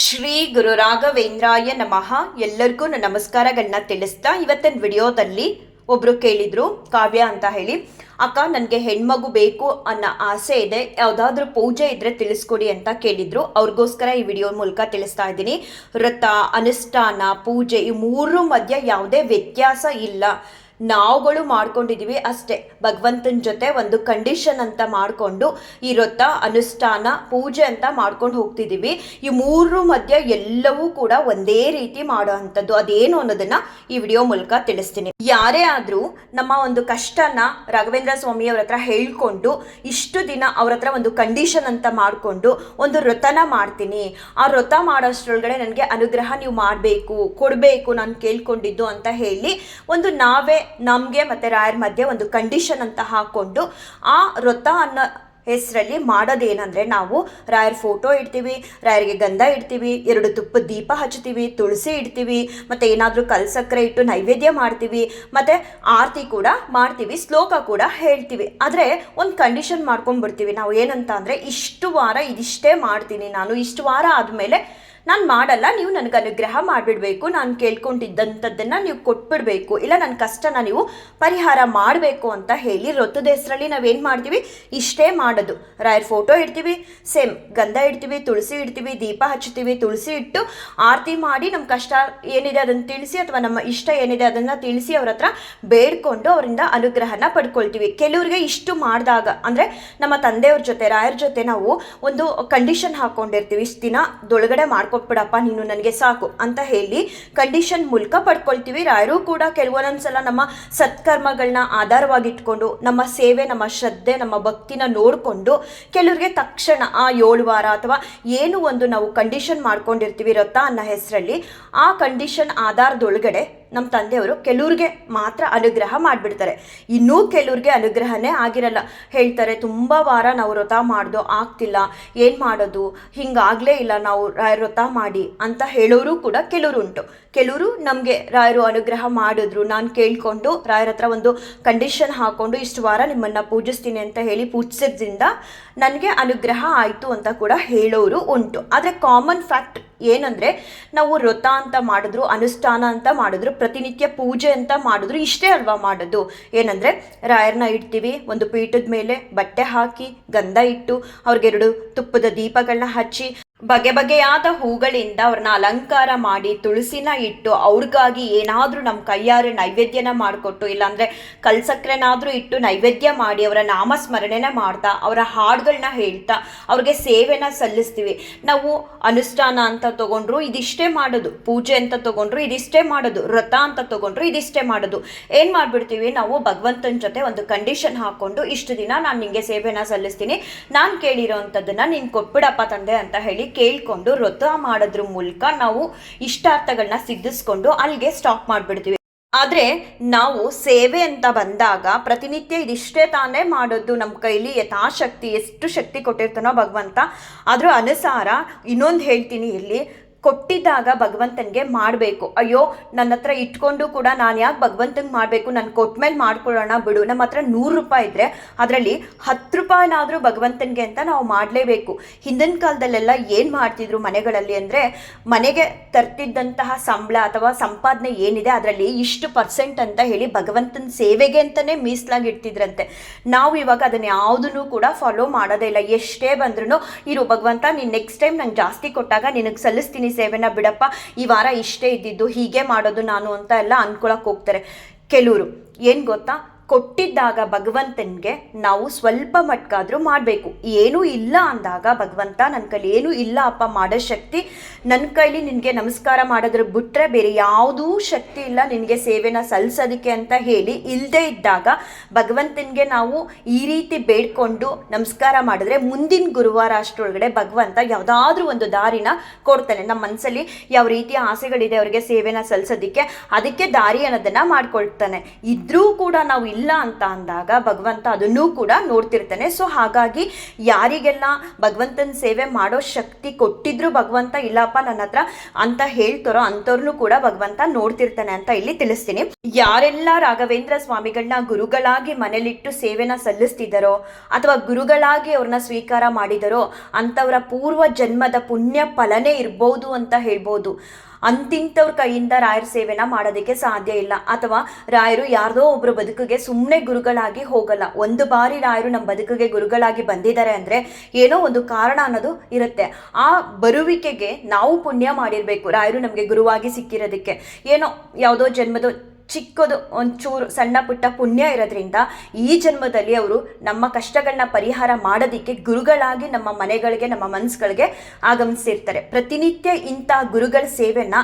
ಶ್ರೀ ಗುರು ರಾಘವೇಂದ್ರಾಯ ನಮಃ. ಎಲ್ಲರಿಗೂ ನನ್ನ ನಮಸ್ಕಾರಗಳನ್ನ ತಿಳಿಸ್ತಾ ಇವತ್ತಿನ ವಿಡಿಯೋದಲ್ಲಿ ಒಬ್ರು ಕೇಳಿದ್ರು, ಕಾವ್ಯ ಅಂತ ಹೇಳಿ. ಅಕ್ಕ, ನನಗೆ ಹೆಣ್ಮಗು ಬೇಕು ಅನ್ನೋ ಆಸೆ ಇದೆ. ಯಾವುದಾದ್ರೂ ಪೂಜೆ ಇದ್ರೆ ತಿಳಿಸ್ಕೊಡಿ ಅಂತ ಕೇಳಿದ್ರು. ಅವ್ರಿಗೋಸ್ಕರ ಈ ವಿಡಿಯೋ ಮೂಲಕ ತಿಳಿಸ್ತಾ ಇದ್ದೀನಿ. ವ್ರತ, ಅನುಷ್ಠಾನ, ಪೂಜೆ ಈ ಮೂರು ಮಧ್ಯ ಯಾವುದೇ ವ್ಯತ್ಯಾಸ ಇಲ್ಲ. ನಾವುಗಳು ಮಾಡ್ಕೊಂಡಿದೀವಿ ಅಷ್ಟೇ. ಭಗವಂತನ ಜೊತೆ ಒಂದು ಕಂಡೀಷನ್ ಅಂತ ಮಾಡಿಕೊಂಡು ಈ ವ್ರತ, ಅನುಷ್ಠಾನ, ಪೂಜೆ ಅಂತ ಮಾಡ್ಕೊಂಡು ಹೋಗ್ತಿದ್ದೀವಿ ಈ ಮೂರು ಮಧ್ಯ ಎಲ್ಲವೂ ಕೂಡ ಒಂದೇ ರೀತಿ ಮಾಡೋ ಅಂಥದ್ದು. ಅದೇನು ಅನ್ನೋದನ್ನ ಈ ವಿಡಿಯೋ ಮೂಲಕ ತಿಳಿಸ್ತೀನಿ. ಯಾರೇ ಆದರೂ ನಮ್ಮ ಒಂದು ಕಷ್ಟನ ರಾಘವೇಂದ್ರ ಸ್ವಾಮಿ ಅವ್ರ ಹತ್ರ ಹೇಳ್ಕೊಂಡು ಇಷ್ಟು ದಿನ ಅವ್ರ ಹತ್ರ ಒಂದು ಕಂಡೀಷನ್ ಅಂತ ಮಾಡಿಕೊಂಡು ಒಂದು ವ್ರತನ ಮಾಡ್ತೀನಿ. ಆ ವ್ರತ ಮಾಡೋಷ್ಟರೊಳಗಡೆ ನನಗೆ ಅನುಗ್ರಹ ನೀವು ಮಾಡಬೇಕು, ಕೊಡಬೇಕು ನಾನು ಕೇಳ್ಕೊಂಡಿದ್ದು ಅಂತ ಹೇಳಿ ಒಂದು ನಾವೇ ನಮಗೆ ಮತ್ತು ರಾಯರ ಮಧ್ಯೆ ಒಂದು ಕಂಡೀಷನ್ ಅಂತ ಹಾಕ್ಕೊಂಡು ಆ ವ್ರತ ಅನ್ನೋ ಹೆಸರಲ್ಲಿ ಮಾಡೋದೇನಂದರೆ ನಾವು ರಾಯರ ಫೋಟೋ ಇಡ್ತೀವಿ, ರಾಯರಿಗೆ ಗಂಧ ಇಡ್ತೀವಿ, ಎರಡು ತುಪ್ಪದ ದೀಪ ಹಚ್ತೀವಿ ತುಳಸಿ ಇಡ್ತೀವಿ, ಮತ್ತು ಏನಾದರೂ ಕಲ್ಸಕ್ಕರೆ ಇಟ್ಟು ನೈವೇದ್ಯ ಮಾಡ್ತೀವಿ, ಮತ್ತು ಆರತಿ ಕೂಡ ಮಾಡ್ತೀವಿ, ಶ್ಲೋಕ ಕೂಡ ಹೇಳ್ತೀವಿ. ಆದರೆ ಒಂದು ಕಂಡೀಷನ್ ಮಾಡ್ಕೊಂಡ್ಬಿಡ್ತೀವಿ. ನಾವು ಏನಂತ ಅಂದರೆ ಇಷ್ಟು ವಾರ ಇದಿಷ್ಟೇ ಮಾಡ್ತೀನಿ ನಾನು. ಇಷ್ಟು ವಾರ ಆದಮೇಲೆ ನಾನು ಮಾಡಲ್ಲ, ನೀವು ನನಗೆ ಅನುಗ್ರಹ ಮಾಡಿಬಿಡ್ಬೇಕು. ನಾನು ಕೇಳ್ಕೊಂಡಿದ್ದಂಥದ್ದನ್ನು ನೀವು ಕೊಟ್ಬಿಡ್ಬೇಕು. ಇಲ್ಲ ನನ್ನ ಕಷ್ಟನ ನೀವು ಪರಿಹಾರ ಮಾಡಬೇಕು ಅಂತ ಹೇಳಿ ಋತುದ ಹೆಸರಲ್ಲಿ ನಾವೇನು ಮಾಡ್ತೀವಿ? ಇಷ್ಟೇ ಮಾಡೋದು. ರಾಯರ್ ಫೋಟೋ ಇಡ್ತೀವಿ, ಸೇಮ್ ಗಂಧ ಇಡ್ತೀವಿ, ತುಳಸಿ ಇಡ್ತೀವಿ, ದೀಪ ಹಚ್ತೀವಿ ತುಳಸಿ ಇಟ್ಟು ಆರತಿ ಮಾಡಿ ನಮ್ಮ ಕಷ್ಟ ಏನಿದೆ ಅದನ್ನು ತಿಳಿಸಿ ಅಥವಾ ನಮ್ಮ ಇಷ್ಟ ಏನಿದೆ ಅದನ್ನು ತಿಳಿಸಿ ಅವ್ರ ಹತ್ರ ಬೇಡ್ಕೊಂಡು ಅವರಿಂದ ಅನುಗ್ರಹನ ಪಡ್ಕೊಳ್ತೀವಿ. ಕೆಲವ್ರಿಗೆ ಇಷ್ಟು ಮಾಡಿದಾಗ, ಅಂದರೆ ನಮ್ಮ ತಂದೆಯವ್ರ ಜೊತೆ, ರಾಯರ ಜೊತೆ ನಾವು ಒಂದು ಕಂಡೀಷನ್ ಹಾಕ್ಕೊಂಡಿರ್ತೀವಿ ಇಷ್ಟು ದಿನ ದೊಳಗಡೆ ಮಾಡ್ಕೊಟ್ಬಿಡಪ್ಪ ನೀನು ನನಗೆ ಸಾಕು ಅಂತ ಹೇಳಿ ಕಂಡೀಷನ್ ಮೂಲಕ ಪಡ್ಕೊಳ್ತೀವಿ. ರಾಯರು ಕೂಡ ಕೆಲವೊಂದೊಂದ್ಸಲ ನಮ್ಮ ಸತ್ಕರ್ಮಗಳನ್ನ ಆಧಾರವಾಗಿಟ್ಕೊಂಡು, ನಮ್ಮ ಸೇವೆ, ನಮ್ಮ ಶ್ರದ್ಧೆ, ನಮ್ಮ ಭಕ್ತಿನ ನೋಡಿಕೊಂಡು ಕೆಲವ್ರಿಗೆ ತಕ್ಷಣ ಆ ಏಳು ವಾರ ಅಥವಾ ಏನು ಒಂದು ನಾವು ಕಂಡೀಷನ್ ಮಾಡ್ಕೊಂಡಿರ್ತೀವಿ ರಥ ಅನ್ನೋ ಹೆಸರಲ್ಲಿ, ಆ ಕಂಡೀಷನ್ ಆಧಾರದೊಳಗಡೆ ನಮ್ಮ ತಂದೆಯವರು ಕೆಲವ್ರಿಗೆ ಮಾತ್ರ ಅನುಗ್ರಹ ಮಾಡಿಬಿಡ್ತಾರೆ. ಇನ್ನೂ ಕೆಲವ್ರಿಗೆ ಅನುಗ್ರಹನೇ ಆಗಿರಲ್ಲ. ಹೇಳ್ತಾರೆ, ತುಂಬ ವಾರ ನಾವು ವ್ರತ ಮಾಡ್ದೋ ಆಗ್ತಿಲ್ಲ. ಏನು ಮಾಡೋದು? ಹಿಂಗಾಗಲೇ ಇಲ್ಲ ನಾವು ವ್ರತ ಮಾಡಿ ಅಂತ ಹೇಳೋರು ಕೂಡ ಕೆಲವರು ಉಂಟು. ಕೆಲವರು ನಮಗೆ ರಾಯರು ಅನುಗ್ರಹ ಮಾಡಿದ್ರು. ನಾನು ಕೇಳಿಕೊಂಡು ರಾಯರ ಹತ್ರ ಒಂದು ಕಂಡೀಷನ್ ಹಾಕ್ಕೊಂಡು ಇಷ್ಟು ವಾರ ನಿಮ್ಮನ್ನು ಪೂಜಿಸ್ತೀನಿ ಅಂತ ಹೇಳಿ ಪೂಜಿಸಿದ್ರಿಂದ ನನಗೆ ಅನುಗ್ರಹ ಆಯಿತು ಅಂತ ಕೂಡ ಹೇಳೋರು ಉಂಟು. ಆದರೆ ಕಾಮನ್ ಫ್ಯಾಕ್ಟ್ ಏನಂದರೆ, ನಾವು ವ್ರತ ಅಂತ ಮಾಡಿದ್ರು, ಅನುಷ್ಠಾನ ಅಂತ ಮಾಡಿದ್ರು ಪ್ರತಿನಿತ್ಯ ಪೂಜೆ ಅಂತ ಮಾಡಿದ್ರು, ಇಷ್ಟೇ ಅಲ್ವಾ ಮಾಡೋದು? ಏನಂದರೆ, ರಾಯರನ್ನ ಇಡ್ತೀವಿ, ಒಂದು ಪೀಠದ ಮೇಲೆ ಬಟ್ಟೆ ಹಾಕಿ ಗಂಧ ಇಟ್ಟು ಅವ್ರಿಗೆರಡು ತುಪ್ಪದ ದೀಪಗಳನ್ನ ಹಚ್ಚಿ ಬಗೆ ಬಗೆಯಾದ ಹೂಗಳಿಂದ ಅವ್ರನ್ನ ಅಲಂಕಾರ ಮಾಡಿ ತುಳಸಿನ ಇಟ್ಟು ಅವ್ರಿಗಾಗಿ ಏನಾದರೂ ನಮ್ಮ ಕೈಯಾರೆ ನೈವೇದ್ಯನ ಮಾಡಿಕೊಟ್ಟು, ಇಲ್ಲಾಂದರೆ ಕಲ್ಸಕ್ರೆನಾದರೂ ಇಟ್ಟು ನೈವೇದ್ಯ ಮಾಡಿ ಅವರ ನಾಮಸ್ಮರಣೆನ ಮಾಡ್ತಾ, ಅವರ ಹಾಡುಗಳನ್ನ ಹೇಳ್ತಾ ಅವ್ರಿಗೆ ಸೇವೆನ ಸಲ್ಲಿಸ್ತೀವಿ. ನಾವು ಅನುಷ್ಠಾನ ಅಂತ ತಗೊಂಡ್ರು ಇದಿಷ್ಟೇ ಮಾಡೋದು, ಪೂಜೆ ಅಂತ ತಗೊಂಡ್ರು ಇದಿಷ್ಟೇ ಮಾಡೋದು, ವ್ರತ ಅಂತ ತಗೊಂಡ್ರು ಇದಿಷ್ಟೇ ಮಾಡೋದು. ಏನು ಮಾಡಿಬಿಡ್ತೀವಿ, ನಾವು ಭಗವಂತನ ಜೊತೆ ಒಂದು ಕಂಡೀಷನ್ ಹಾಕ್ಕೊಂಡು ಇಷ್ಟು ದಿನ ನಾನು ನಿಮಗೆ ಸೇವೆನ ಸಲ್ಲಿಸ್ತೀನಿ, ನಾನು ಕೇಳಿರೋ ಅಂಥದ್ದನ್ನು ನೀನು ಕೊಟ್ಬಿಡಪ್ಪ ತಂದೆ ಅಂತ ಹೇಳಿ ಕೇಳಿಕೊಂಡು ವ್ರತ ಮಾಡೋದ್ರ ಮೂಲಕ ನಾವು ಇಷ್ಟಾರ್ಥಗಳನ್ನ ಸಿದ್ಧಿಸ್ಕೊಂಡು ಅಲ್ಲಿಗೆ ಸ್ಟಾಪ್ ಮಾಡಿಬಿಡ್ತೀವಿ. ಆದರೆ ನಾವು ಸೇವೆ ಅಂತ ಬಂದಾಗ ಪ್ರತಿನಿತ್ಯ ಇದಿಷ್ಟೇ ತಾನೇ ಮಾಡೋದು ನಮ್ಮ ಕೈಲಿ ಯಥಾಶಕ್ತಿ, ಎಷ್ಟು ಶಕ್ತಿ ಕೊಟ್ಟಿರ್ತಾನೋ ಭಗವಂತ. ಅದರ ಅನುಸಾರ ಇನ್ನೊಂದು ಹೇಳ್ತೀನಿ ಇಲ್ಲಿ ಕೊಟ್ಟಿದ್ದಾಗ ಭಗವಂತನಿಗೆ ಮಾಡಬೇಕು. ಅಯ್ಯೋ, ನನ್ನ ಹತ್ರ ಇಟ್ಕೊಂಡು ಕೂಡ ನಾನು ಯಾಕೆ ಭಗವಂತನಿಗೆ ಮಾಡಬೇಕು? ನಾನು ಕೊಟ್ಮೇಲೆ ಮಾಡ್ಕೊಳ್ಳೋಣ ಬಿಡು. ನಮ್ಮ ಹತ್ರ ನೂರು ರೂಪಾಯಿ ಇದ್ದರೆ ಅದರಲ್ಲಿ ಹತ್ತು ರೂಪಾಯಿನಾದರೂ ಭಗವಂತನಿಗೆ ಅಂತ ನಾವು ಮಾಡಲೇಬೇಕು. ಹಿಂದಿನ ಕಾಲದಲ್ಲೆಲ್ಲ ಏನು ಮಾಡ್ತಿದ್ರು ಮನೆಗಳಲ್ಲಿ ಅಂದರೆ, ಮನೆಗೆ ತರ್ತಿದ್ದಂತಹ ಸಂಬಳ ಅಥವಾ ಸಂಪಾದನೆ ಏನಿದೆ ಅದರಲ್ಲಿ ಇಷ್ಟು ಪರ್ಸೆಂಟ್ ಅಂತ ಹೇಳಿ ಭಗವಂತನ ಸೇವೆಗೆ ಅಂತಲೇ ಮೀಸಲಾಗಿ ಇಡ್ತಿದ್ರಂತೆ. ನಾವು ಇವಾಗ ಅದನ್ನು ಯಾವುದನ್ನು ಕೂಡ ಫಾಲೋ ಮಾಡೋದೇ ಇಲ್ಲ. ಎಷ್ಟೇ ಬಂದ್ರೂ ಇರು ಭಗವಂತ, ನೀನು ನೆಕ್ಸ್ಟ್ ಟೈಮ್ ನಂಗೆ ಜಾಸ್ತಿ ಕೊಟ್ಟಾಗ ನಿನಗೆ ಸಲ್ಲಿಸ್ತೀನಿ ಸೇವೆನ ಬಿಡಪ್ಪ, ಈ ವಾರ ಇಷ್ಟೇ ಇದ್ದಿದ್ದು ಹೀಗೆ ಮಾಡೋದು ನಾನು ಅಂತ ಎಲ್ಲ ಅನ್ಕೊಳಕ್ ಹೋಗ್ತಾರೆ. ಕೆಲವರು ಏನು ಗೊತ್ತಾ? ಕೊಟ್ಟಿದ್ದಾಗ ಭಗವಂತನಿಗೆ ನಾವು ಸ್ವಲ್ಪ ಮಟ್ಕಾದರೂ ಮಾಡಬೇಕು. ಏನೂ ಇಲ್ಲ ಅಂದಾಗ ಭಗವಂತ ನನ್ನ ಕೈಲಿ ಏನೂ ಇಲ್ಲ ಅಪ್ಪ ಮಾಡೋ ಶಕ್ತಿ ನನ್ನ ಕೈಲಿ ನಿನಗೆ ನಮಸ್ಕಾರ ಮಾಡೋದ್ರ ಬಿಟ್ಟರೆ ಬೇರೆ ಯಾವುದೂ ಶಕ್ತಿ ಇಲ್ಲ. ನಿನಗೆ ಸೇವೆನ ಸಲ್ಲಿಸೋದಕ್ಕೆ ಅಂತ ಹೇಳಿ ಇಲ್ಲದೇ ಇದ್ದಾಗ ಭಗವಂತನಿಗೆ ನಾವು ಈ ರೀತಿ ಬೇಡ್ಕೊಂಡು ನಮಸ್ಕಾರ ಮಾಡಿದ್ರೆ ಮುಂದಿನ ಗುರುವಾರ ಅಷ್ಟರೊಳಗಡೆ ಭಗವಂತ ಯಾವುದಾದ್ರೂ ಒಂದು ದಾರಿನ ಕೊಡ್ತಾನೆ. ನಮ್ಮ ಮನಸ್ಸಲ್ಲಿ ಯಾವ ರೀತಿಯ ಆಸೆಗಳಿದೆ ಅವರಿಗೆ ಸೇವೆನ ಸಲ್ಲಿಸೋದಕ್ಕೆ, ಅದಕ್ಕೆ ದಾರಿ ಅನ್ನೋದನ್ನು ಮಾಡ್ಕೊಳ್ತಾನೆ. ಇದ್ರೂ ಕೂಡ ನಾವು ಅಂತ ಅಂದಾಗ ಭಗವಂತ ಅದನ್ನೂ ಕೂಡ ನೋಡ್ತಿರ್ತಾನೆ. ಸೊ ಹಾಗಾಗಿ ಯಾರಿಗೆಲ್ಲ ಭಗವಂತನ ಸೇವೆ ಮಾಡೋ ಶಕ್ತಿ ಕೊಟ್ಟಿದ್ರು ಭಗವಂತ, ಇಲ್ಲಪ್ಪ ನನ್ನ ಹತ್ರ ಅಂತ ಹೇಳ್ತಾರೋ ಅಂಥವ್ರನ್ನೂ ಕೂಡ ಭಗವಂತ ನೋಡ್ತಿರ್ತಾನೆ ಅಂತ ಇಲ್ಲಿ ತಿಳಿಸ್ತೀನಿ. ಯಾರೆಲ್ಲ ರಾಘವೇಂದ್ರ ಸ್ವಾಮಿಗಳನ್ನ ಗುರುಗಳಾಗಿ ಮನೇಲಿಟ್ಟು ಸೇವೆನ ಸಲ್ಲಿಸ್ತಿದ್ದಾರೋ ಅಥವಾ ಗುರುಗಳಾಗಿ ಅವ್ರನ್ನ ಸ್ವೀಕಾರ ಮಾಡಿದರೋ, ಅಂಥವರ ಪೂರ್ವ ಜನ್ಮದ ಪುಣ್ಯ ಫಲನೇ ಇರ್ಬೋದು ಅಂತ ಹೇಳ್ಬೋದು. ಅಂತಿಂಥವ್ರ ಕೈಯಿಂದ ರಾಯರ ಸೇವೆನ ಮಾಡೋದಕ್ಕೆ ಸಾಧ್ಯ ಇಲ್ಲ. ಅಥವಾ ರಾಯರು ಯಾರ್ದೋ ಒಬ್ಬರು ಬದುಕಿಗೆ ಸುಮ್ಮನೆ ಗುರುಗಳಾಗಿ ಹೋಗಲ್ಲ. ಒಂದು ಬಾರಿ ರಾಯರು ನಮ್ಮ ಬದುಕಿಗೆ ಗುರುಗಳಾಗಿ ಬಂದಿದ್ದಾರೆ ಅಂದರೆ ಏನೋ ಒಂದು ಕಾರಣ ಅನ್ನೋದು ಇರುತ್ತೆ. ಆ ಬರುವಿಕೆಗೆ ನಾವು ಪುಣ್ಯ ಮಾಡಿರಬೇಕು. ರಾಯರು ನಮಗೆ ಗುರುವಾಗಿ ಸಿಕ್ಕಿರೋದಕ್ಕೆ. ಏನೋ ಯಾವುದೋ ಜನ್ಮದ ಚಿಕ್ಕದು, ಒಂಚೂರು ಸಣ್ಣ ಪುಟ್ಟ ಪುಣ್ಯ ಇರೋದ್ರಿಂದ ಈ ಜನ್ಮದಲ್ಲಿ ಅವರು ನಮ್ಮ ಕಷ್ಟಗಳನ್ನ ಪರಿಹಾರ ಮಾಡೋದಕ್ಕೆ ಗುರುಗಳಾಗಿ ನಮ್ಮ ಮನೆಗಳಿಗೆ, ನಮ್ಮ ಮನಸ್ಸುಗಳಿಗೆ ಆಗಮಿಸಿರ್ತಾರೆ. ಪ್ರತಿನಿತ್ಯ ಇಂಥ ಗುರುಗಳ ಸೇವೆನ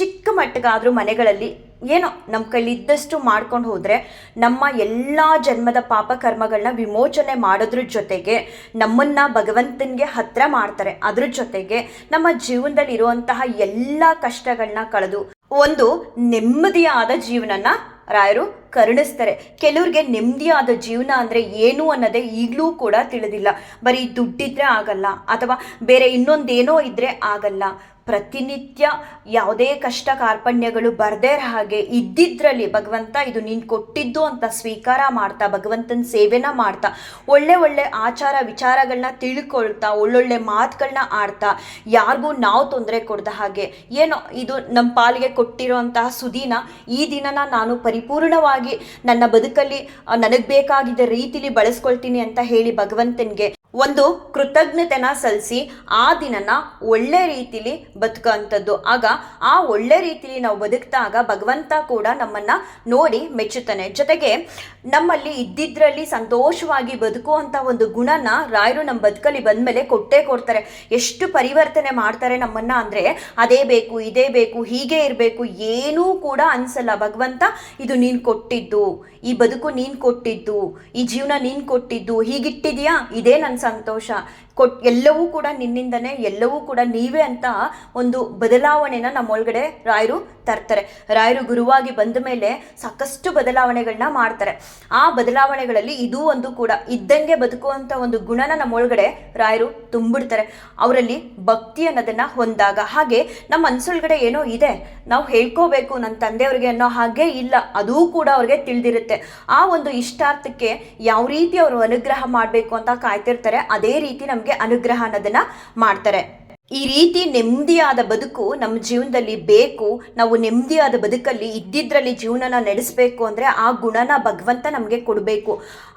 ಚಿಕ್ಕ ಮಟ್ಟಿಗಾದರೂ ಮನೆಗಳಲ್ಲಿ ಏನೋ ನಮ್ಮ ಕೈಲಿದ್ದಷ್ಟು ಮಾಡ್ಕೊಂಡು ಹೋದರೆ ನಮ್ಮ ಎಲ್ಲ ಜನ್ಮದ ಪಾಪ ಕರ್ಮಗಳನ್ನ ವಿಮೋಚನೆ ಮಾಡೋದ್ರ ಜೊತೆಗೆ ನಮ್ಮನ್ನು ಭಗವಂತನಿಗೆ ಹತ್ರ ಮಾಡ್ತಾರೆ. ಅದ್ರ ಜೊತೆಗೆ ನಮ್ಮ ಜೀವನದಲ್ಲಿ ಇರುವಂತಹ ಎಲ್ಲ ಕಷ್ಟಗಳನ್ನ ಕಳೆದು ಒಂದು ನೆಮ್ಮದಿಯಾದ ಜೀವನನ ರಾಯರು ಕರುಣಿಸ್ತಾರೆ. ಕೆಲವ್ರಿಗೆ ನೆಮ್ಮದಿಯಾದ ಜೀವನ ಅಂದರೆ ಏನು ಅನ್ನೋದೇ ಈಗಲೂ ಕೂಡ ತಿಳಿದಿಲ್ಲ. ಬರೀ ದುಡ್ಡಿದ್ರೆ ಆಗಲ್ಲ ಅಥವಾ ಬೇರೆ ಇನ್ನೊಂದೇನೋ ಇದ್ದರೆ ಆಗಲ್ಲ. ಪ್ರತಿನಿತ್ಯ ಯಾವುದೇ ಕಷ್ಟ ಕಾರ್ಪಣ್ಯಗಳು ಬರದೇ ಹಾಗೆ ಇದ್ದಿದ್ರಲ್ಲಿ ಭಗವಂತ ಇದು ನೀನು ಕೊಟ್ಟಿದ್ದು ಅಂತ ಸ್ವೀಕಾರ ಮಾಡ್ತಾ, ಭಗವಂತನ ಸೇವೆನ ಮಾಡ್ತಾ, ಒಳ್ಳೆ ಒಳ್ಳೆ ಆಚಾರ ವಿಚಾರಗಳನ್ನ ತಿಳ್ಕೊಳ್ತಾ, ಒಳ್ಳೊಳ್ಳೆ ಮಾತುಗಳನ್ನ ಆಡ್ತಾ, ಯಾರಿಗೂ ನಾವು ತೊಂದರೆ ಕೊಡ್ದ ಹಾಗೆ, ಏನೋ ಇದು ನಮ್ಮ ಪಾಲಿಗೆ ಕೊಟ್ಟಿರೋಂತಹ ಸುದಿನ, ಈ ದಿನನ ನಾನು ಪರಿಪೂರ್ಣವಾಗಿ ನನ್ನ ಬದುಕಲ್ಲಿ ನನಗೆ ಬೇಕಾಗಿದ್ದ ರೀತಿಲಿ ಬಳಸ್ಕೊಳ್ತೀನಿ ಅಂತ ಹೇಳಿ ಭಗವಂತನಿಗೆ ಒಂದು ಕೃತಜ್ಞತೆನ ಸಲ್ಲಿಸಿ ಆ ದಿನನ ಒಳ್ಳೆ ರೀತಿಲಿ ಬದುಕುವಂಥದ್ದು. ಆಗ ಆ ಒಳ್ಳೆ ರೀತಿಲಿ ನಾವು ಬದುಕ್ತಾಗ ಭಗವಂತ ಕೂಡ ನಮ್ಮನ್ನ ನೋಡಿ ಮೆಚ್ಚುತ್ತಾನೆ. ಜೊತೆಗೆ ನಮ್ಮಲ್ಲಿ ಇದ್ದಿದ್ರಲ್ಲಿ ಸಂತೋಷವಾಗಿ ಬದುಕುವಂಥ ಒಂದು ಗುಣನ ರಾಯರು ನಮ್ಮ ಬದುಕಲ್ಲಿ ಬಂದಮೇಲೆ ಕೊಟ್ಟೇ ಕೊಡ್ತಾರೆ. ಎಷ್ಟು ಪರಿವರ್ತನೆ ಮಾಡ್ತಾರೆ ನಮ್ಮನ್ನ ಅಂದರೆ ಅದೇ ಬೇಕು, ಇದೇ ಬೇಕು, ಹೀಗೆ ಇರಬೇಕು, ಏನೂ ಕೂಡ ಅನ್ಸಲ್ಲ. ಭಗವಂತ, ಇದು ನೀನು ಕೊಟ್ಟಿದ್ದು, ಈ ಬದುಕು ನೀನು ಕೊಟ್ಟಿದ್ದು, ಈ ಜೀವನ ನೀನು ಕೊಟ್ಟಿದ್ದು ಹೀಗಿಟ್ಟಿದ್ಯಾ ಇದೇ ನನ್ನ ಸಂತೋಷ ಕೊಟ್, ಎಲ್ಲವೂ ಕೂಡ ನಿನ್ನಿಂದನೇ, ಎಲ್ಲವೂ ಕೂಡ ನೀವೇ ಅಂತ ಒಂದು ಬದಲಾವಣೆನ ನಮ್ಮೊಳಗಡೆ ರಾಯರು ತರ್ತಾರೆ. ರಾಯರು ಗುರುವಾಗಿ ಬಂದ ಮೇಲೆ ಸಾಕಷ್ಟು ಬದಲಾವಣೆಗಳನ್ನ ಮಾಡ್ತಾರೆ. ಆ ಬದಲಾವಣೆಗಳಲ್ಲಿ ಇದೂ ಒಂದು ಕೂಡ, ಇದ್ದಂಗೆ ಬದುಕುವಂಥ ಒಂದು ಗುಣನ ನಮ್ಮೊಳಗಡೆ ರಾಯರು ತುಂಬಿಡ್ತಾರೆ. ಅವರಲ್ಲಿ ಭಕ್ತಿ ಅನ್ನೋದನ್ನ ಹೊಂದಾಗ, ಹಾಗೆ ನಮ್ಮ ಮನಸ್ಸೊಳಗಡೆ ಏನೋ ಇದೆ, ನಾವು ಹೇಳ್ಕೋಬೇಕು ನನ್ನ ತಂದೆಯವ್ರಿಗೆ ಅನ್ನೋ ಹಾಗೆ ಇಲ್ಲ, ಅದೂ ಕೂಡ ಅವ್ರಿಗೆ ತಿಳಿದಿರುತ್ತೆ. ಆ ಒಂದು ಇಷ್ಟಾರ್ಥಕ್ಕೆ ಯಾವ ರೀತಿ ಅವರು ಅನುಗ್ರಹ ಮಾಡಬೇಕು ಅಂತ ಕಾಯ್ತಿರ್ತಾರೆ, ಅದೇ ರೀತಿ ನಮಗೆ ಅನುಗ್ರಹ ಅನ್ನೋದನ್ನ ಮಾಡ್ತಾರೆ. ಈ ರೀತಿ ನೆಮ್ಮದಿಯಾದ ಬದುಕು ನಮ್ಮ ಜೀವನದಲ್ಲಿ ಬೇಕು, ನಾವು ನೆಮ್ಮದಿಯಾದ ಬದುಕಲ್ಲಿ ಇದ್ದಿದ್ರಲ್ಲಿ ಜೀವನನ ನಡೆಸಬೇಕು ಅಂದರೆ ಆ ಗುಣನ ಭಗವಂತ ನಮಗೆ ಕೊಡಬೇಕು.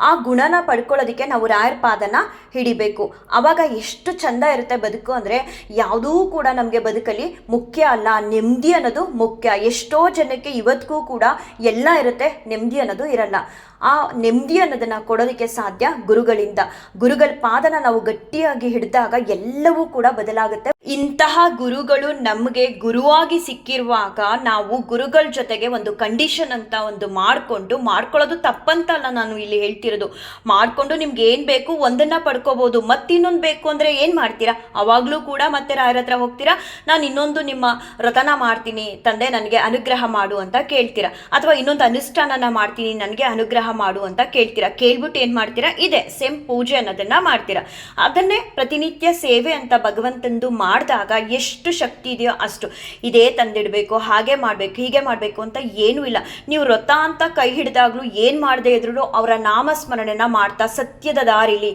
ಆ ಗುಣನ ಪಡ್ಕೊಳ್ಳೋದಕ್ಕೆ ನಾವು ರಾಯರ ಪಾದನ ಹಿಡಿಬೇಕು. ಆವಾಗ ಎಷ್ಟು ಚಂದ ಇರುತ್ತೆ ಬದುಕು ಅಂದರೆ ಯಾವುದೂ ಕೂಡ ನಮಗೆ ಬದುಕಲ್ಲಿ ಮುಖ್ಯ ಅಲ್ಲ, ನೆಮ್ಮದಿ ಅನ್ನೋದು ಮುಖ್ಯ. ಎಷ್ಟೋ ಜನಕ್ಕೆ ಇವತ್ತಿಗೂ ಕೂಡ ಎಲ್ಲ ಇರುತ್ತೆ, ನೆಮ್ಮದಿ ಅನ್ನೋದು ಇರಲ್ಲ. ಆ ನೆಮ್ಮದಿ ಅನ್ನೋದನ್ನ ಕೊಡೋದಕ್ಕೆ ಸಾಧ್ಯ ಗುರುಗಳಿಂದ. ಗುರುಗಳ ಪಾದನ ನಾವು ಗಟ್ಟಿಯಾಗಿ ಹಿಡಿದಾಗ ಎಲ್ಲವೂ ಕೂಡ ಬದಲಾಗುತ್ತೆ. ಇಂತಹ ಗುರುಗಳು ನಮಗೆ ಗುರುವಾಗಿ ಸಿಕ್ಕಿರುವಾಗ ನಾವು ಗುರುಗಳ ಜೊತೆಗೆ ಒಂದು ಕಂಡೀಷನ್ ಅಂತ ಒಂದು ಮಾಡಿಕೊಂಡು, ಮಾಡ್ಕೊಳ್ಳೋದು ತಪ್ಪಂತಲ್ಲ ನಾನು ಇಲ್ಲಿ ಹೇಳ್ತಿರೋದು. ಮಾಡಿಕೊಂಡು ನಿಮ್ಗೆ ಏನು ಬೇಕು ಒಂದನ್ನು ಪಡ್ಕೋಬೋದು, ಮತ್ತಿನ್ನೊಂದು ಬೇಕು ಅಂದರೆ ಏನು ಮಾಡ್ತೀರಾ? ಅವಾಗಲೂ ಕೂಡ ಮತ್ತೆ ರಾಯರ ಹತ್ರ ಹೋಗ್ತೀರಾ? ನಾನು ಇನ್ನೊಂದು ನಿಮ್ಮ ವ್ರತನ ಮಾಡ್ತೀನಿ, ತಂದೆ ನನಗೆ ಅನುಗ್ರಹ ಮಾಡು ಅಂತ ಕೇಳ್ತೀರಾ? ಅಥವಾ ಇನ್ನೊಂದು ಅನುಷ್ಠಾನನ ಮಾಡ್ತೀನಿ, ನನಗೆ ಅನುಗ್ರಹ ಮಾಡು ಅಂತ ಕೇಳ್ತೀರಾ? ಕೇಳ್ಬಿಟ್ಟು ಏನು ಮಾಡ್ತೀರಾ? ಇದೆ ಸೇಮ್ ಪೂಜೆ ಅನ್ನೋದನ್ನು ಮಾಡ್ತೀರಾ. ಅದನ್ನೇ ಪ್ರತಿನಿತ್ಯ ಸೇವೆ ಅಂತ ಭಗವಂತಂದು ಮಾಡಿದಾಗ ಎಷ್ಟು ಶಕ್ತಿ ಇದೆಯೋ ಅಷ್ಟು ಇದೇ ತಂದಿಡಬೇಕು, ಹಾಗೆ ಮಾಡಬೇಕು, ಹೀಗೆ ಮಾಡಬೇಕು ಅಂತ ಏನೂ ಇಲ್ಲ. ನೀವು ವ್ರತ ಅಂತ ಕೈ ಹಿಡಿದಾಗಲೂ ಏನು ಮಾಡದೇ ಇದ್ರೂ ಅವರ ನಾಮಸ್ಮರಣೆನ ಮಾಡ್ತಾ ಸತ್ಯದ ದಾರಿಲಿ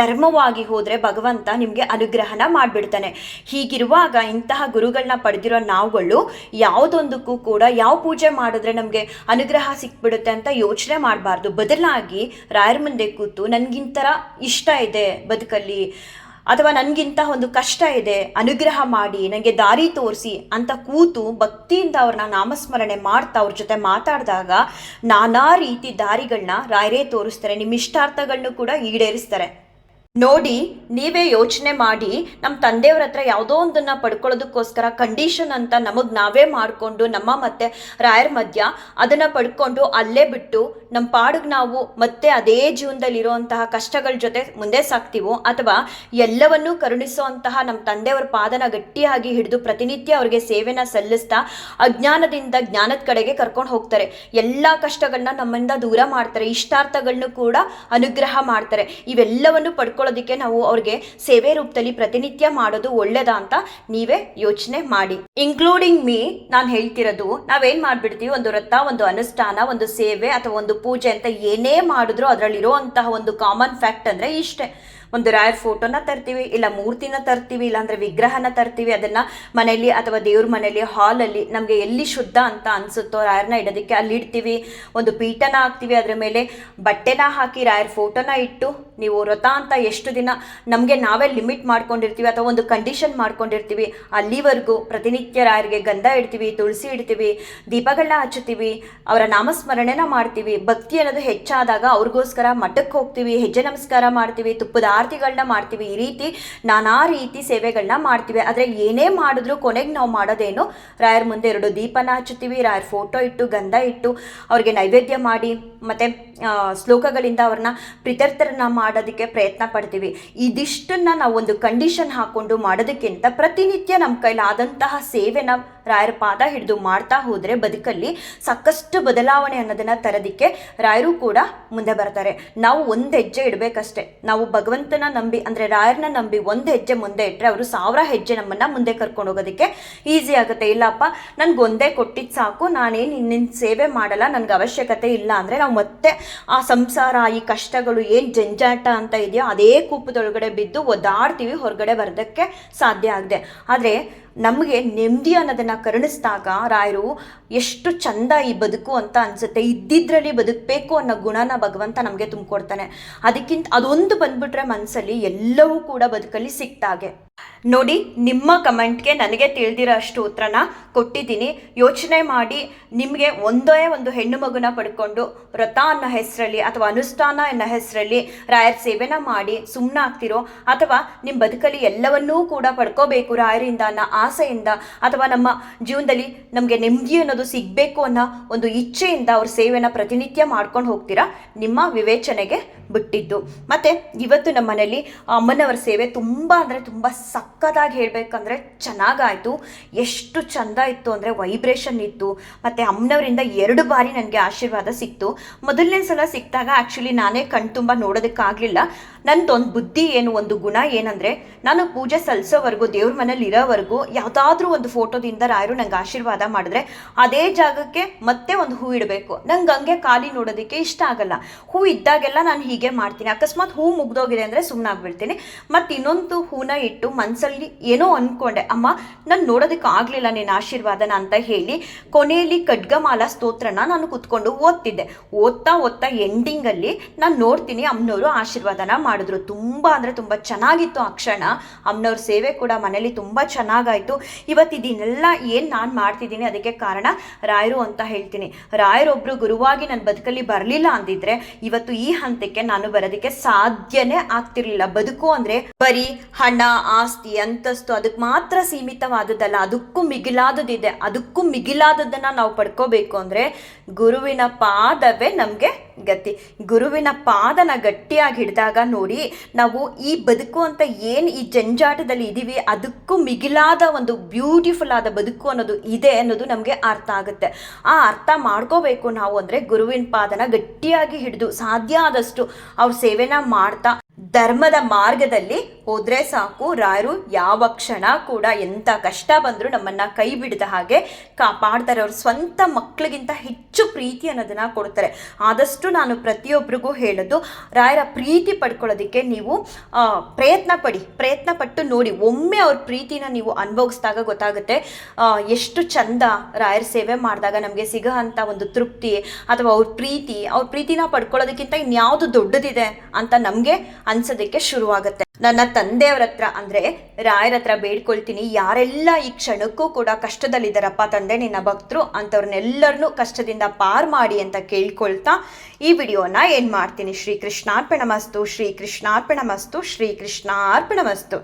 ಧರ್ಮವಾಗಿ ಹೋದರೆ ಭಗವಂತ ನಿಮಗೆ ಅನುಗ್ರಹನ ಮಾಡಿಬಿಡ್ತಾನೆ. ಹೀಗಿರುವಾಗ ಇಂತಹ ಗುರುಗಳನ್ನ ಪಡೆದಿರೋ ನಾವುಗಳು ಯಾವುದೊಂದಕ್ಕೂ ಕೂಡ ಯಾವ ಪೂಜೆ ಮಾಡಿದ್ರೆ ನಮಗೆ ಅನುಗ್ರಹ ಸಿಕ್ಬಿಡುತ್ತೆ ಅಂತ ಯೋಚನೆ ಮಾಡಬಾರ್ದು. ಬದಲಾಗಿ ರಾಯರ ಮುಂದೆ ಕೂತು ನನಗಿಂತರ ಇಷ್ಟ ಇದೆ ಬದುಕಲ್ಲಿ ಅಥವಾ ನನಗಿಂತ ಒಂದು ಕಷ್ಟ ಇದೆ, ಅನುಗ್ರಹ ಮಾಡಿ ನನಗೆ ದಾರಿ ತೋರಿಸಿ ಅಂತ ಕೂತು ಭಕ್ತಿಯಿಂದ ಅವ್ರನ್ನ ನಾಮಸ್ಮರಣೆ ಮಾಡ್ತಾ ಅವ್ರ ಜೊತೆ ಮಾತಾಡಿದಾಗ ನಾನಾ ರೀತಿ ದಾರಿಗಳನ್ನ ರಾಯರೇ ತೋರಿಸ್ತಾರೆ ನಿಮ್ಮ ಇಷ್ಟಾರ್ಥಗಳನ್ನು ಕೂಡ ಈಡೇರಿಸ್ತಾರೆ. ನೋಡಿ, ನೀವೇ ಯೋಚನೆ ಮಾಡಿ ನಮ್ಮ ತಂದೆಯವ್ರ ಹತ್ರ ಯಾವುದೋ ಒಂದನ್ನ ಪಡ್ಕೊಳ್ಳೋದಕ್ಕೋಸ್ಕರ ಕಂಡೀಷನ್ ಅಂತ ನಮಗೆ ನಾವೇ ಮಾಡಿಕೊಂಡು, ನಮ್ಮ ಮತ್ತೆ ರಾಯರ ಮಧ್ಯ ಅದನ್ನು ಪಡ್ಕೊಂಡು ಅಲ್ಲೇ ಬಿಟ್ಟು ನಮ್ಮ ಪಾಡಿಗೆ ನಾವು ಮತ್ತೆ ಅದೇ ಜೀವನದಲ್ಲಿ ಇರುವಂತಹ ಕಷ್ಟಗಳ ಜೊತೆ ಮುಂದೆ ಸಾಕ್ತೀವೋ ಅಥವಾ ಎಲ್ಲವನ್ನೂ ಕರುಣಿಸುವಂತಹ ನಮ್ಮ ತಂದೆಯವರ ಪಾದನ ಗಟ್ಟಿಯಾಗಿ ಹಿಡಿದು ಪ್ರತಿನಿತ್ಯ ಅವ್ರಿಗೆ ಸೇವೆನ ಸಲ್ಲಿಸ್ತಾ, ಅಜ್ಞಾನದಿಂದ ಜ್ಞಾನದ ಕಡೆಗೆ ಕರ್ಕೊಂಡು ಹೋಗ್ತಾರೆ. ಎಲ್ಲ ಕಷ್ಟಗಳನ್ನ ನಮ್ಮಿಂದ ದೂರ ಮಾಡ್ತಾರೆ. ಇಷ್ಟಾರ್ಥಗಳನ್ನೂ ಕೂಡ ಅನುಗ್ರಹ ಮಾಡ್ತಾರೆ. ಇವೆಲ್ಲವನ್ನು ಪಡ್ಕೊಳ್ಳೋ ಪಡ್ಕೊಳ್ಳೋದಕ್ಕೆ ನಾವು ಅವ್ರಿಗೆ ಸೇವೆ ರೂಪದಲ್ಲಿ ಪ್ರತಿನಿತ್ಯ ಮಾಡೋದು ಒಳ್ಳೇದಾ ಅಂತ ನೀವೇ ಯೋಚನೆ ಮಾಡಿ. ಇನ್ಕ್ಲೂಡಿಂಗ್ ಮೀ ನಾನು ಹೇಳ್ತಿರೋದು, ನಾವೇನ್ ಮಾಡ್ಬಿಡ್ತೀವಿ? ಒಂದು ವ್ರತ ಒಂದು ಅನುಷ್ಠಾನ, ಒಂದು ಸೇವೆ ಅಥವಾ ಒಂದು ಪೂಜೆ ಅಂತ ಏನೇ ಮಾಡಿದ್ರು ಅದರಲ್ಲಿರೋ ಅಂತಹ ಒಂದು ಕಾಮನ್ ಫ್ಯಾಕ್ಟ್ ಅಂದ್ರೆ ಇಷ್ಟೇ. ಒಂದು ರಾಯರ್ ಫೋಟೋನ ತರ್ತೀವಿ, ಇಲ್ಲ ಮೂರ್ತಿನ ತರ್ತೀವಿ, ಇಲ್ಲಾಂದ್ರೆ ವಿಗ್ರಹನ ತರ್ತೀವಿ, ಅದನ್ನ ಮನೆಯಲ್ಲಿ ಅಥವಾ ದೇವ್ರ ಮನೆಯಲ್ಲಿ ಹಾಲ್ ಅಲ್ಲಿ ನಮಗೆ ಎಲ್ಲಿ ಶುದ್ಧ ಅಂತ ಅನ್ಸುತ್ತೋ ರಾಯರ್ನ ಇಡೋದಕ್ಕೆ ಅಲ್ಲಿ ಇಡ್ತೀವಿ ಒಂದು ಪೀಠನ ಹಾಕ್ತೀವಿ, ಅದ್ರ ಮೇಲೆ ಬಟ್ಟೆನ ಹಾಕಿ ರಾಯರ್ ಫೋಟೋನ ಇಟ್ಟು ನೀವು ವ್ರತ ಅಂತ ಎಷ್ಟು ದಿನ ನಮಗೆ ನಾವೇ ಲಿಮಿಟ್ ಮಾಡ್ಕೊಂಡಿರ್ತೀವಿ ಅಥವಾ ಒಂದು ಕಂಡೀಷನ್ ಮಾಡ್ಕೊಂಡಿರ್ತೀವಿ, ಅಲ್ಲಿವರೆಗೂ ಪ್ರತಿನಿತ್ಯ ರಾಯರಿಗೆ ಗಂಧ ಇಡ್ತೀವಿ, ತುಳಸಿ ಇಡ್ತೀವಿ, ದೀಪಗಳನ್ನ ಹಚ್ಚುತ್ತೀವಿ, ಅವರ ನಾಮಸ್ಮರಣೆನ ಮಾಡ್ತೀವಿ, ಭಕ್ತಿ ಅನ್ನೋದು ಹೆಚ್ಚಾದಾಗ ಅವ್ರಿಗೋಸ್ಕರ ಮಠಕ್ಕೆ ಹೋಗ್ತೀವಿ, ಹೆಜ್ಜೆ ನಮಸ್ಕಾರ ಮಾಡ್ತೀವಿ, ತುಪ್ಪದ ಆರತಿಗಳನ್ನ ಮಾಡ್ತೀವಿ, ಈ ರೀತಿ ನಾನಾ ರೀತಿ ಸೇವೆಗಳನ್ನ ಮಾಡ್ತೀವಿ. ಆದರೆ ಏನೇ ಮಾಡಿದ್ರು ಕೊನೆಗೆ ನಾವು ಮಾಡೋದೇನು, ರಾಯರ ಮುಂದೆ ಎರಡು ದೀಪನ ಹಚ್ಚುತ್ತೀವಿ, ರಾಯರ ಫೋಟೋ ಇಟ್ಟು, ಗಂಧ ಇಟ್ಟು, ಅವ್ರಿಗೆ ನೈವೇದ್ಯ ಮಾಡಿ ಮತ್ತು ಶ್ಲೋಕಗಳಿಂದ ಅವ್ರನ್ನ ಪ್ರೀತರ್ಥರನ್ನ ಮಾಡೋದಕ್ಕೆ ಪ್ರಯತ್ನ ಪಡ್ತೀವಿ. ಇದಿಷ್ಟನ್ನ ನಾವು ಒಂದು ಕಂಡೀಷನ್ ಹಾಕ್ಕೊಂಡು ಮಾಡೋದಕ್ಕಿಂತ ಪ್ರತಿನಿತ್ಯ ನಮ್ಮ ಕೈಲಾದಂತಹ ಸೇವೆನ ರಾಯರ ಪಾದ ಹಿಡಿದು ಮಾಡ್ತಾ ಹೋದರೆ ಬದುಕಲ್ಲಿ ಸಾಕಷ್ಟು ಬದಲಾವಣೆ ಅನ್ನೋದನ್ನ ತರೋದಕ್ಕೆ ರಾಯರು ಕೂಡ ಮುಂದೆ ಬರ್ತಾರೆ. ನಾವು ಒಂದು ಹೆಜ್ಜೆ ಇಡಬೇಕಷ್ಟೇ. ನಾವು ಭಗವಂತನ ನಂಬಿ, ಅಂದರೆ ರಾಯರನ್ನ ನಂಬಿ ಒಂದು ಹೆಜ್ಜೆ ಮುಂದೆ ಇಟ್ಟರೆ ಅವರು ಸಾವಿರ ಹೆಜ್ಜೆ ನಮ್ಮನ್ನು ಮುಂದೆ ಕರ್ಕೊಂಡು ಹೋಗೋದಕ್ಕೆ ಈಸಿ ಆಗುತ್ತೆ. ಇಲ್ಲಪ್ಪ ನನ್ಗೆ ಒಂದೇ ಕೊಟ್ಟಿದ್ದು ಸಾಕು, ನಾನೇನು ನಿನ್ನ ಸೇವೆ ಮಾಡಲ್ಲ, ನನಗೆ ಅವಶ್ಯಕತೆ ಇಲ್ಲ ಅಂದರೆ ನಾವು ಮತ್ತೆ ಆ ಸಂಸಾರ, ಈ ಕಷ್ಟಗಳು ಏನು ಜಂಜಾಟ ಅಂತ ಇದೆಯೋ ಅದೇ ಕೂಪದೊಳಗಡೆ ಬಿದ್ದು ಒದ್ದಾಡ್ತೀವಿ, ಹೊರಗಡೆ ಬರೋದಕ್ಕೆ ಸಾಧ್ಯ ಆಗದೆ. ಆದರೆ ನಮಗೆ ನೆಮ್ಮದಿ ಅನ್ನೋದನ್ನು ಕರುಣಿಸಿದಾಗ ರಾಯರು ಎಷ್ಟು ಚಂದ ಈ ಬದುಕು ಅಂತ ಅನ್ಸುತ್ತೆ. ಇದ್ದಿದ್ರಲ್ಲಿ ಬದುಕಬೇಕು ಅನ್ನೋ ಗುಣನ ಭಗವಂತ ನಮಗೆ ತುಂಬಿಕೊಡ್ತಾನೆ. ಅದಕ್ಕಿಂತ ಅದೊಂದು ಬಂದ್ಬಿಟ್ರೆ ಮನಸ್ಸಲ್ಲಿ ಎಲ್ಲವೂ ಕೂಡ ಬದುಕಲ್ಲಿ ಸಿಕ್ತಾಗೆ. ನೋಡಿ, ನಿಮ್ಮ ಕಮೆಂಟ್ಗೆ ನನಗೆ ತಿಳಿದಿರೋ ಅಷ್ಟು ಉತ್ತರನ ಕೊಟ್ಟಿದ್ದೀನಿ. ಯೋಚನೆ ಮಾಡಿ, ನಿಮಗೆ ಒಂದೇ ಒಂದು ಹೆಣ್ಣು ಮಗುನ ಪಡ್ಕೊಂಡು ವ್ರತ ಅನ್ನೋ ಹೆಸರಲ್ಲಿ ಅಥವಾ ಅನುಷ್ಠಾನ ಅನ್ನೋ ಹೆಸರಲ್ಲಿ ರಾಯರ ಸೇವೆನ ಮಾಡಿ ಸುಮ್ಮನೆ ಆಗ್ತಿರೋ ಅಥವಾ ನಿಮ್ಮ ಬದುಕಲ್ಲಿ ಎಲ್ಲವನ್ನೂ ಕೂಡ ಪಡ್ಕೋಬೇಕು ರಾಯರಿಂದ ಅನ್ನೋ ಆಸೆಯಿಂದ ಅಥವಾ ನಮ್ಮ ಜೀವನದಲ್ಲಿ ನಮಗೆ ನೆಮ್ಮದಿ ಅನ್ನೋದು ಸಿಗಬೇಕು ಅನ್ನೋ ಒಂದು ಇಚ್ಛೆಯಿಂದ ಅವ್ರ ಸೇವೆನ ಪ್ರತಿನಿತ್ಯ ಮಾಡ್ಕೊಂಡು ಹೋಗ್ತೀರಾ? ನಿಮ್ಮ ವಿವೇಚನೆಗೆ ಬಿಟ್ಟಿದ್ದು. ಮತ್ತು ಇವತ್ತು ನಮ್ಮ ಮನೇಲಿ ಅಮ್ಮನವರ ಸೇವೆ ತುಂಬ ಅಂದರೆ ತುಂಬ ಸಕ್ಕದಾಗಿ ಹೇಳಬೇಕಂದ್ರೆ ಚೆನ್ನಾಗಾಯಿತು. ಎಷ್ಟು ಚಂದ ಇತ್ತು ಅಂದರೆ ವೈಬ್ರೇಷನ್ ಇತ್ತು. ಮತ್ತು ಅಮ್ಮನವರಿಂದ ಎರಡು ಬಾರಿ ನನಗೆ ಆಶೀರ್ವಾದ ಸಿಕ್ತು. ಮೊದಲನೇ ಸಲ ಸಿಕ್ಕಿದಾಗ ಆ್ಯಕ್ಚುಲಿ ನಾನೇ ಕಣ್ತುಂಬ ನೋಡೋದಕ್ಕಾಗಲಿಲ್ಲ. ನನ್ನದೊಂದು ಬುದ್ಧಿ ಏನು, ಒಂದು ಗುಣ ಏನಂದರೆ, ನಾನು ಪೂಜೆ ಸಲ್ಲಿಸೋವರೆಗೂ ದೇವ್ರ ಮನೇಲಿ ಇರೋವರೆಗೂ ಯಾವುದಾದ್ರೂ ಒಂದು ಫೋಟೋದಿಂದ ರಾಯರು ನಂಗೆ ಆಶೀರ್ವಾದ ಮಾಡಿದ್ರೆ ಅದೇ ಜಾಗಕ್ಕೆ ಮತ್ತೆ ಒಂದು ಹೂ ಇಡಬೇಕು. ನಂಗೆ ಹಂಗೆ ಖಾಲಿ ನೋಡೋದಕ್ಕೆ ಇಷ್ಟ ಆಗಲ್ಲ. ಹೂ ಇದ್ದಾಗೆಲ್ಲ ನಾನು ಹೀಗೆ ಮಾಡ್ತೀನಿ. ಅಕಸ್ಮಾತ್ ಹೂ ಮುಗ್ದೋಗಿದೆ ಅಂದರೆ ಸುಮ್ಮನಾಗ್ಬಿಡ್ತೀನಿ ಮತ್ತೆ ಇನ್ನೊಂದು ಹೂನ ಇಟ್ಟು ಮನಸ್ಸಲ್ಲಿ ಏನೋ ಅಂದ್ಕೊಂಡೆ ಅಮ್ಮ, ನಾನು ನೋಡೋದಕ್ಕೆ ಆಗಲಿಲ್ಲ ನಿನ್ನ ಆಶೀರ್ವಾದನ ಅಂತ ಹೇಳಿ ಕೊನೆಯಲ್ಲಿ ಖಡ್ಗಮಾಲ ಸ್ತೋತ್ರನ ನಾನು ಕುತ್ಕೊಂಡು ಓದ್ತಿದ್ದೆ. ಓದ್ತಾ ಓದ್ತಾ ಎಂಡಿಂಗಲ್ಲಿ ನಾನು ನೋಡ್ತೀನಿ ಅಮ್ಮನವರು ಆಶೀರ್ವಾದನ ಮಾಡಿದ್ರು. ತುಂಬ ಅಂದರೆ ತುಂಬ ಚೆನ್ನಾಗಿತ್ತು ಆ ಕ್ಷಣ. ಅಮ್ಮನವ್ರ ಸೇವೆ ಕೂಡ ಮನೇಲಿ ತುಂಬ ಚೆನ್ನಾಗಾಯಿತು. ಇವತ್ತು ಇದನ್ನೆಲ್ಲ ಏನು ನಾನು ಮಾಡ್ತಿದ್ದೀನಿ ಅದಕ್ಕೆ ಕಾರಣ ರಾಯರು ಅಂತ ಹೇಳ್ತೀನಿ. ರಾಯರೊಬ್ಬರು ಗುರುವಾಗಿ ನನ್ನ ಬದುಕಲ್ಲಿ ಬರಲಿಲ್ಲ ಅಂದಿದ್ರೆ ಇವತ್ತು ಈ ಹಂತಕ್ಕೆ ನಾನು ಬರೋದಕ್ಕೆ ಸಾಧ್ಯನೇ ಆಗ್ತಿರ್ಲಿಲ್ಲ. ಬದುಕು ಅಂದರೆ ಬರೀ ಹಣ, ಆಸ್ತಿ, ಅಂತಸ್ತು ಅದಕ್ಕೆ ಮಾತ್ರ ಸೀಮಿತವಾದದ್ದಲ್ಲ. ಅದಕ್ಕೂ ಮಿಗಿಲಾದದಿದೆ ಅದಕ್ಕೂ ಮಿಗಿಲಾದದ್ದನ್ನು ನಾವು ಪಡ್ಕೋಬೇಕು ಅಂದರೆ ಗುರುವಿನ ಪಾದವೇ ನಮಗೆ ಗತಿ. ಗುರುವಿನ ಪಾದನ ಗಟ್ಟಿಯಾಗಿ ಹಿಡಿದಾಗ ನೋಡಿ, ನಾವು ಈ ಬದುಕು ಅಂತ ಏನು ಈ ಜಂಜಾಟದಲ್ಲಿ ಇದ್ದೀವಿ ಅದಕ್ಕೂ ಮಿಗಿಲಾದ ಒಂದು ಬ್ಯೂಟಿಫುಲ್ ಆದ ಬದುಕು ಅನ್ನೋದು ಇದೆ ಅನ್ನೋದು ನಮಗೆ ಅರ್ಥ ಆಗುತ್ತೆ. ಆ ಅರ್ಥ ಮಾಡ್ಕೋಬೇಕು ನಾವು ಅಂದರೆ ಗುರುವಿನ ಪಾದನ ಗಟ್ಟಿಯಾಗಿ ಹಿಡಿದು ಸಾಧ್ಯ ಆದಷ್ಟು ಅವ್ರ ಸೇವೆನ ಮಾಡ್ತಾ ಧರ್ಮದ ಮಾರ್ಗದಲ್ಲಿ ಹೋದ್ರೆ ಸಾಕು, ರಾಯರು ಯಾವ ಕ್ಷಣ ಕೂಡ ಎಂಥ ಕಷ್ಟ ಬಂದರೂ ನಮ್ಮನ್ನ ಕೈ ಬಿಡದ ಹಾಗೆ ಕಾಪಾಡ್ತಾರೆ. ಅವ್ರ ಸ್ವಂತ ಮಕ್ಕಳಿಗಿಂತ ಹೆಚ್ಚು ಪ್ರೀತಿ ಅನ್ನೋದನ್ನ ಕೊಡ್ತಾರೆ. ಆದಷ್ಟು ನಾನು ಪ್ರತಿಯೊಬ್ಬರಿಗೂ ಹೇಳೋದು, ರಾಯರ ಪ್ರೀತಿ ಪಡ್ಕೊಳ್ಳೋದಕ್ಕೆ ನೀವು ಪ್ರಯತ್ನ ಪಡಿ. ಪ್ರಯತ್ನ ಪಟ್ಟು ನೋಡಿ. ಒಮ್ಮೆ ಅವ್ರ ಪ್ರೀತಿನ ನೀವು ಅನುಭವಿಸಿದಾಗ ಗೊತ್ತಾಗುತ್ತೆ ಎಷ್ಟು ಚಂದ ರಾಯರ ಸೇವೆ ಮಾಡಿದಾಗ ನಮಗೆ ಸಿಗೋ ಅಂಥ ಒಂದು ತೃಪ್ತಿ ಅಥವಾ ಅವ್ರ ಪ್ರೀತಿ, ಅವ್ರ ಪ್ರೀತಿನ ಪಡ್ಕೊಳ್ಳೋದಕ್ಕಿಂತ ಇನ್ಯಾವುದು ದೊಡ್ಡದಿದೆ ಅಂತ ನಮಗೆ ಅನ್ಸೋದಕ್ಕೆ ಶುರುವಾಗುತ್ತೆ. ನನ್ನ ತಂದೆಯವ್ರ ಹತ್ರ ಅಂದ್ರೆ ರಾಯರ ಹತ್ರ ಬೇಡ್ಕೊಳ್ತೀನಿ. ಯಾರೆಲ್ಲ ಈ ಕ್ಷಣಕ್ಕೂ ಕೂಡ ಕಷ್ಟದಲ್ಲಿದ್ದಾರಪ್ಪ, ತಂದೆ ನಿನ್ನ ಭಕ್ತರು ಅಂಥವ್ರನ್ನೆಲ್ಲರನ್ನೂ ಕಷ್ಟದಿಂದ ಪಾರ್ ಮಾಡಿ ಅಂತ ಕೇಳ್ಕೊಳ್ತಾ ಈ ವಿಡಿಯೋನ ಏನ್ ಮಾಡ್ತೀನಿ. ಶ್ರೀ ಕೃಷ್ಣಾರ್ಪಣ ಮಸ್ತು ಶ್ರೀ ಕೃಷ್ಣಾರ್ಪಣ ಮಸ್ತು ಶ್ರೀ ಕೃಷ್ಣಾರ್ಪಣ ಮಸ್ತು